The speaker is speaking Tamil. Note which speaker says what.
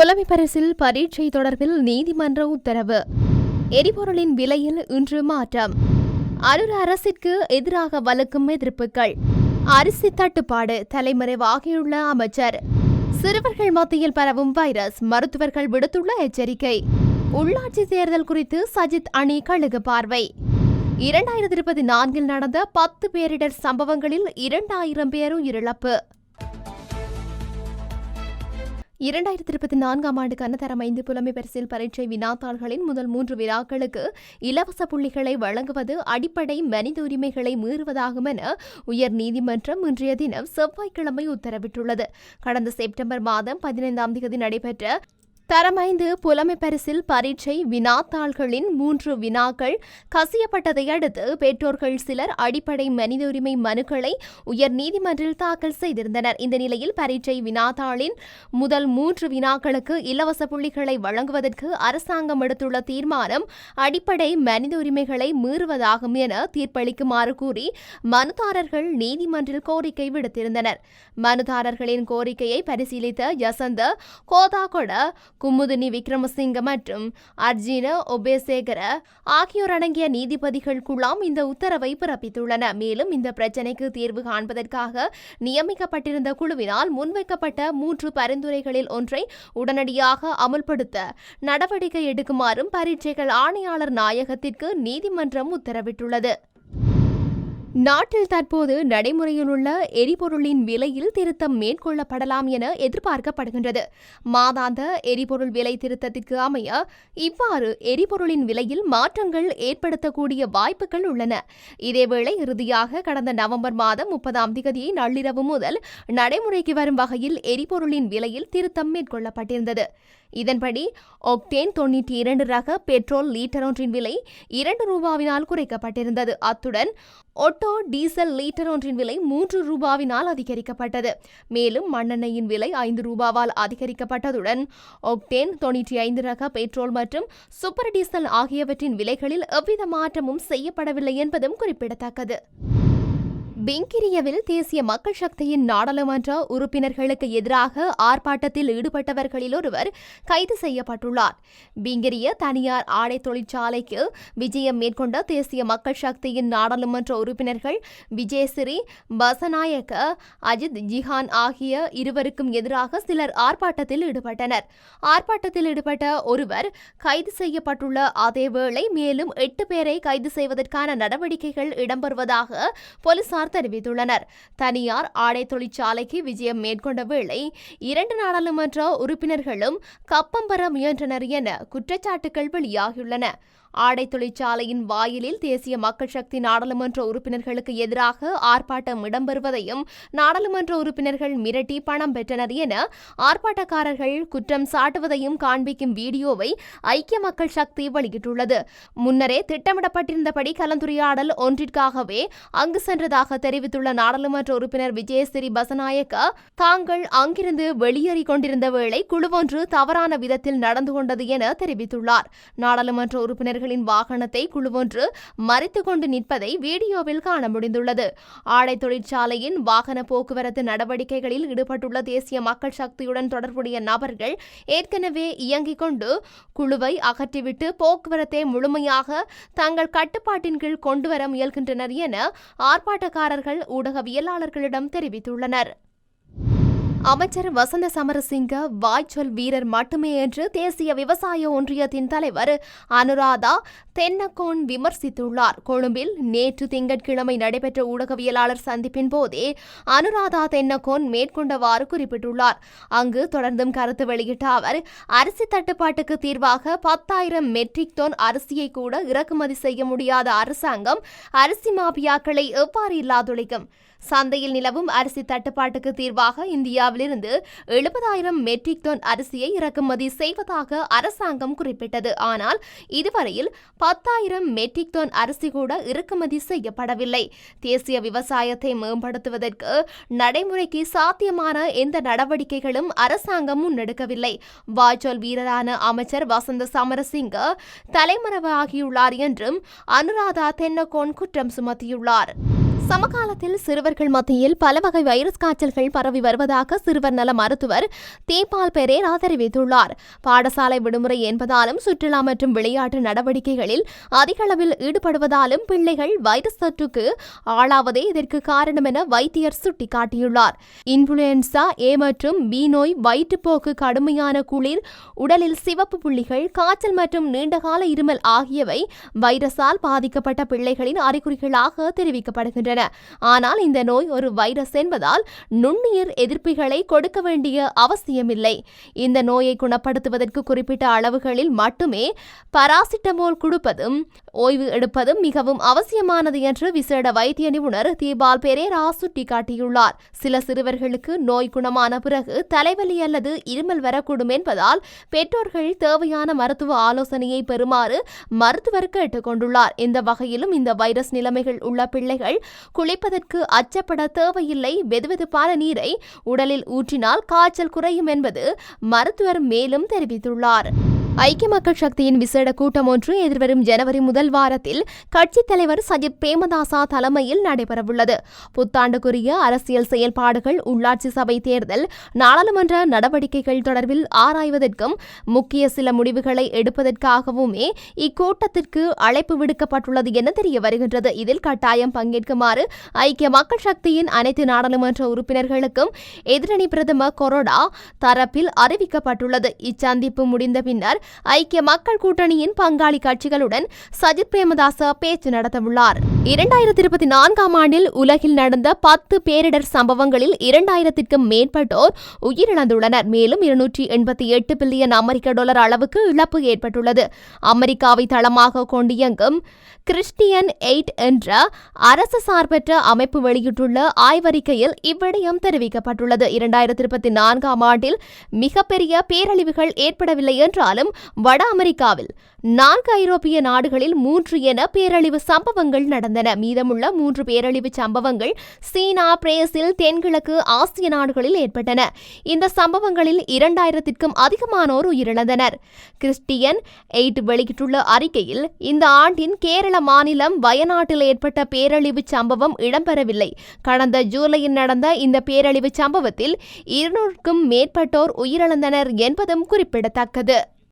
Speaker 1: புலமை பரிசில் பரீட்சை தொடர்பில் நீதிமன்ற உத்தரவு. எரிபொருளின் விலையில் இன்று மாற்றம். அரூர் அரசிற்கு எதிராக வலுக்கும் எதிர்ப்புகள். அரிசி தட்டுப்பாடு தலைமறைவாகியுள்ள அமைச்சர். சிறுவர்கள் மத்தியில் பரவும் வைரஸ் மருத்துவர்கள் விடுத்துள்ள எச்சரிக்கை. உள்ளாட்சி தேர்தல் குறித்து சஜித் அணி கழுகு பார்வை. இரண்டாயிரத்தி இருபத்தி நான்கில் நடந்த பத்து பேரிடர் சம்பவங்களில் இரண்டாயிரம் பேர் உயிரிழப்பு. இரண்டாயிரத்தி இருபத்தி நான்காம் ஆண்டுக்கான தரம் ஐந்து புலமை பரிசில் பரீட்சை வினாத்தாள்களின் முதல் மூன்று வினாக்களுக்கு இலவச புள்ளிகளை வழங்குவது அடிப்படை மனித உரிமைகளை மீறுவதாகும் என உயர் நீதிமன்றம் இன்றைய தினம் செவ்வாய்க்கிழமை உத்தரவிட்டுள்ளது. கடந்த செப்டம்பர் மாதம் பதினைந்தாம் தேதி நடைபெற்ற தரமைந்து புலமை பரிசில் பரீட்சை வினாத்தாள்களின் மூன்று வினாக்கள் கசியப்பட்டதை அடுத்து பெற்றோர்கள் சிலர் அடிப்படை மனித உரிமை மனுக்களை உயர் நீதிமன்றில் தாக்கல் செய்திருந்தனர். இந்த நிலையில் பரீட்சை வினாத்தாளின் முதல் மூன்று வினாக்களுக்கு இலவச புள்ளிகளை வழங்குவதற்கு அரசாங்கம் எடுத்துள்ள தீர்மானம் அடிப்படை மனித உரிமைகளை மீறுவதாகும் என தீர்ப்பளிக்குமாறு கூறி மனுதாரர்கள் நீதிமன்றில் கோரிக்கை விடுத்திருந்தனர். மனுதாரர்களின் கோரிக்கையை பரிசீலித்த யசந்த கோதாகொட குமுதினி விக்ரமசிங்க மற்றும் அர்ஜின ஒபேசேகர ஆகியோர் அடங்கிய நீதிபதிகள் குழாம் இந்த உத்தரவை பிறப்பித்துள்ளன. மேலும் இந்த பிரச்சினைக்கு தீர்வு காண்பதற்காக நியமிக்கப்பட்டிருந்த குழுவினால் முன்வைக்கப்பட்ட மூன்று பரிந்துரைகளில் ஒன்றை உடனடியாக அமுல்படுத்த நடவடிக்கை எடுக்குமாறும் பரீட்சைகள் ஆணையாளர் நாயகத்திற்கு நீதிமன்றம் உத்தரவிட்டுள்ளது. நாட்டில் தற்போது நடைமுறையில் உள்ள எரிபொருளின் விலையில் திருத்தம் மேற்கொள்ளப்படலாம் என எதிர்பார்க்கப்படுகின்றது. மாதாந்த எரிபொருள் விலை திருத்தத்திற்கு அமைய இவ்வாறு எரிபொருளின் விலையில் மாற்றங்கள் ஏற்படுத்தக்கூடிய வாய்ப்புகள் உள்ளன. இதேவேளை இறுதியாக கடந்த நவம்பர் மாதம் முப்பதாம் தேதி நள்ளிரவு முதல் நடைமுறைக்கு வரும் வகையில் எரிபொருளின் விலையில் திருத்தம் மேற்கொள்ளப்பட்டிருந்தது. இதன்படி ஒக்டேன் தொன்னூற்றி இரண்டு ரக பெட்ரோல் லீட்டர் ஒன்றின் விலை இரண்டு ரூபாவினால் குறைக்கப்பட்டிருந்தது. அத்துடன் ஒட்டோ டீசல் லீட்டர் ஒன்றின் விலை மூன்று ரூபாவினால் அதிகரிக்கப்பட்டது. மேலும் மண்ணெண்ணெயின் விலை ஐந்து ரூபாவால் அதிகரிக்கப்பட்டதுடன் ஒக்டேன் தொன்னூற்றி ஐந்து ரக பெட்ரோல் மற்றும் சூப்பர் டீசல் ஆகியவற்றின் விலைகளில் எவ்வித மாற்றமும் செய்யப்படவில்லை என்பதும் குறிப்பிடத்தக்கது. பெங்கிரியவில் தேசிய மக்கள் சக்தியின் நாடாளுமன்ற உறுப்பினர்களுக்கு எதிராக ஆர்ப்பாட்டத்தில் ஈடுபட்டவர்களில் ஒருவர் கைது செய்யப்பட்டுள்ளார். பெங்கிரிய தனியார் ஆடை தொழிற்சாலைக்கு விஜயம் மேற்கொண்ட தேசிய மக்கள் சக்தியின் நாடாளுமன்ற உறுப்பினர்கள் விஜயசிறி பசநாயக்க அஜித் ஜிஹான் ஆகிய இருவருக்கும் எதிராக சிலர் ஆர்ப்பாட்டத்தில் ஈடுபட்டனர். ஆர்ப்பாட்டத்தில் ஈடுபட்ட ஒருவர் கைது செய்யப்பட்டுள்ள அதேவேளை மேலும் எட்டு பேரை கைது செய்வதற்கான நடவடிக்கைகள் இடம்பெறுவதாக போலீசார் தெரிவித்துள்ளனர். தனியார் ஆடை தொழிற்சாலைக்கு விஜயம் மேற்கொண்ட வேளை இரண்டு நாடாளுமன்ற உறுப்பினர்களும் கப்பம் பெற முயன்றனர் என குற்றச்சாட்டுகள் வெளியாகியுள்ளன. ஆடை தொழிற்சாலையின் வாயிலில் தேசிய மக்கள் சக்தி நாடாளுமன்ற உறுப்பினர்களுக்கு எதிராக ஆர்ப்பாட்டம் இடம்பெறுவதையும் நாடாளுமன்ற உறுப்பினர்கள் மிரட்டி பணம் பெற்றனர் என ஆர்ப்பாட்டக்காரர்கள் குற்றம் சாட்டுவதையும் காண்பிக்கும் வீடியோவை ஐக்கிய மக்கள் சக்தி வெளியிட்டுள்ளது. முன்னரே திட்டமிடப்பட்டிருந்தபடி கலந்துரையாடல் ஒன்றிற்காகவே அங்கு சென்றதாக தெரிவித்துள்ள நாடாளுமன்ற உறுப்பினர் விஜயஸ்ரீ பசநாயக்க தாங்கள் அங்கிருந்து வெளியேறிக் கொண்டிருந்த வேளை குழுவொன்று தவறான விதத்தில் நடந்து கொண்டது என தெரிவித்துள்ளார். நாடாளுமன்ற உறுப்பினர் அவர்களின் வாகனத்தை குழுவொன்று மறைத்துக் கொண்டு நிற்பதை வீடியோவில் காண முடிந்துள்ளது. ஆடை தொழிற்சாலையின் வாகன போக்குவரத்து நடவடிக்கைகளில் ஈடுபட்டுள்ள தேசிய மக்கள் சக்தியுடன் தொடர்புடைய நபர்கள் ஏற்கனவே இயங்கிக் கொண்டு குழுவை அகற்றிவிட்டு போக்குவரத்தை முழுமையாக தங்கள் கட்டுப்பாட்டின் கீழ் கொண்டுவர முயல்கின்றனர் என ஆர்ப்பாட்டக்காரர்கள் ஊடகவியலாளர்களிடம் தெரிவித்துள்ளனர். அமைச்சர் வசந்த சமரசிங்க வாய்ச்சொல் வீரர் மட்டுமே என்று தேசிய விவசாய ஒன்றியத்தின் தலைவர் அனுராதா தென்னக்கோன் விமர்சித்துள்ளார். கொழும்பில் நேற்று திங்கட்கிழமை நடைபெற்ற ஊடகவியலாளர் சந்திப்பின் போதே அனுராதா தென்னகோன் மேற்கொண்டவாறு குறிப்பிட்டுள்ளார். அங்கு தொடர்ந்தும் கருத்து வெளியிட்ட அவர் அரிசி தட்டுப்பாட்டுக்கு தீர்வாக பத்தாயிரம் மெட்ரிக் டன் அரிசியை கூட இறக்குமதி செய்ய முடியாத அரசாங்கம் அரிசி மாபியாக்களை எவ்வாறு இல்லாதொழிக்கும்? சந்தையில் நிலவும் அரிசி தட்டுப்பாட்டுக்கு தீர்வாக இந்தியாவிலிருந்து எழுபதாயிரம் மெட்ரிக் டன் அரிசியை இறக்குமதி செய்வதாக அரசாங்கம் குறிப்பிட்டது. ஆனால் இதுவரையில் பத்தாயிரம் மெட்ரிக் டன் அரிசி கூட இறக்குமதி செய்யப்படவில்லை. தேசிய விவசாயத்தை மேம்படுத்துவதற்கு நடைமுறைக்கு சாத்தியமான எந்த நடவடிக்கைகளும் அரசாங்கம் முன்னெடுக்கவில்லை. வாய்ச்சொல் வீரரான அமைச்சர் வசந்த சமரசிங்க தலைமறைவாகியுள்ளார் என்றும் அனுராதா தென்னகோன் குற்றம் சுமத்தியுள்ளார். சமகாலத்தில் சிறுவர்கள் மத்தியில் பல வகை வைரஸ் காய்ச்சல்கள் பரவி வருவதாக சிறுவர் நல மருத்துவர் தேபால் பெரேரா தெரிவித்துள்ளார் பாடசாலை விடுமுறை என்பதாலும் சுற்றுலா மற்றும் விளையாட்டு நடவடிக்கைகளில் அதிக அளவில் ஈடுபடுவதாலும் பிள்ளைகள் வைரஸ் தொற்றுக்கு ஆளாவதே இதற்கு காரணம் என வைத்தியர் சுட்டிக்காட்டியுள்ளார். இன்ஃபுளுன்சா ஏ மற்றும் பி நோய் வயிற்றுப்போக்கு கடுமையான குளிர் உடலில் சிவப்பு புள்ளிகள் காய்ச்சல் மற்றும் நீண்டகால இருமல் ஆகியவை வைரஸால் பாதிக்கப்பட்ட பிள்ளைகளின் அறிகுறிகளாக தெரிவிக்கப்படுகின்றன. ஆனால் இந்த நோய் ஒரு வைரஸ் என்பதால் நுண்ணுயிர் எதிர்ப்பிகளை கொடுக்க வேண்டிய அவசியமில்லை. இந்த நோயை குணப்படுத்துவதற்கு குறிப்பிட்ட அளவுகளில் மட்டுமே பராசிட்டமோல் கொடுப்பதும் ஓய்வு எடுப்பதும் மிகவும் அவசியமானது என்று விசேட வைத்திய நிபுணர் தீபால் பெரேரா சுட்டிக்காட்டியுள்ளார். சில சிறுவர்களுக்கு நோய் குணமான பிறகு தலைவலி அல்லது இருமல் வரக்கூடும் என்பதால் பெற்றோர்கள் தேவையான மருத்துவ ஆலோசனையை பெறுமாறு மருத்துவர் கேட்டுக்கொண்டுள்ளார் இந்த வகையிலும் இந்த வைரஸ் நிலைமைகள் உள்ள பிள்ளைகள் குளிப்பதற்கு அச்சப்பட தேவையில்லை. வெதுவெதுப்பான நீரை உடலில் ஊற்றினால் காய்ச்சல் குறையும் என்பது மருத்துவர் மேலும் தெரிவித்துள்ளார். ஐக்கிய மக்கள் சக்தியின் விசேட கூட்டம் ஒன்று எதிர்வரும் ஜனவரி முதல் வாரத்தில் கட்சித் தலைவர் சஜித் பிரேமதாசா தலைமையில் நடைபெறவுள்ளது. புத்தாண்டுக்குரிய அரசியல் செயல்பாடுகள் உள்ளாட்சி சபை தேர்தல் நாடாளுமன்ற நடவடிக்கைகள் தொடர்பில் ஆராய்வதற்கும் முக்கிய சில முடிவுகளை எடுப்பதற்காகவுமே இக்கூட்டத்திற்கு அழைப்பு விடுக்கப்பட்டுள்ளது என தெரிய வருகின்றது. இதில் கட்டாயம் பங்கேற்குமாறு ஐக்கிய மக்கள் சக்தியின் அனைத்து நாடாளுமன்ற உறுப்பினர்களுக்கும் எதிரணி பிரதமர் கொரோடா தரப்பில் அறிவிக்கப்பட்டுள்ளது. இச்சந்திப்பு முடிந்த பின்னர் ஐக்கிய மக்கள் கூட்டணியின் பங்காளி கட்சிகளுடன் சஜித் பிரேமதாச பேச்சு நடத்தவுள்ளார். இரண்டாயிரத்தி இருபத்தி நான்காம் ஆண்டில் உலகில் நடந்த பத்து பேரிடர் சம்பவங்களில் இரண்டாயிரத்திற்கும் மேற்பட்டோர் உயிரிழந்துள்ளனர். மேலும் இருநூற்றி எண்பத்தி எட்டு பில்லியன் அமெரிக்க டாலர் அளவுக்கு இழப்பு ஏற்பட்டுள்ளது. அமெரிக்காவை தளமாக கொண்டு இயங்கும் கிறிஸ்டியன் எய்ட் என்ற அரசு சார்பற்ற அமைப்பு வெளியிட்டுள்ள ஆய்வறிக்கையில் இவ்விடயம் தெரிவிக்கப்பட்டுள்ளது. இரண்டாயிரத்தி இருபத்தி நான்காம் ஆண்டில் மிகப்பெரிய பேரழிவுகள் ஏற்படவில்லை என்றாலும் வட அமெரிக்காவில். நான்கு ஐரோப்பிய நாடுகளில் மூன்று என பேரழிவு சம்பவங்கள் நடந்தன. மீதமுள்ள மூன்று பேரழிவு சம்பவங்கள் சீனா பிரேசில் தென்கிழக்கு ஆசிய நாடுகளில் ஏற்பட்டன. இந்த சம்பவங்களில் இரண்டாயிரத்திற்கும் அதிகமானோர் உயிரிழந்தனர். கிறிஸ்டியன் எயிட் வெளியிட்டுள்ள அறிக்கையில் இந்த ஆண்டின் கேரள மாநிலம் வயநாட்டில் ஏற்பட்ட பேரழிவு சம்பவம் இடம்பெறவில்லை. கடந்த ஜூலையில் நடந்த இந்த பேரழிவு சம்பவத்தில் இருநூறுக்கும் மேற்பட்டோர் உயிரிழந்தனர் என்பதும் குறிப்பிடத்தக்கது.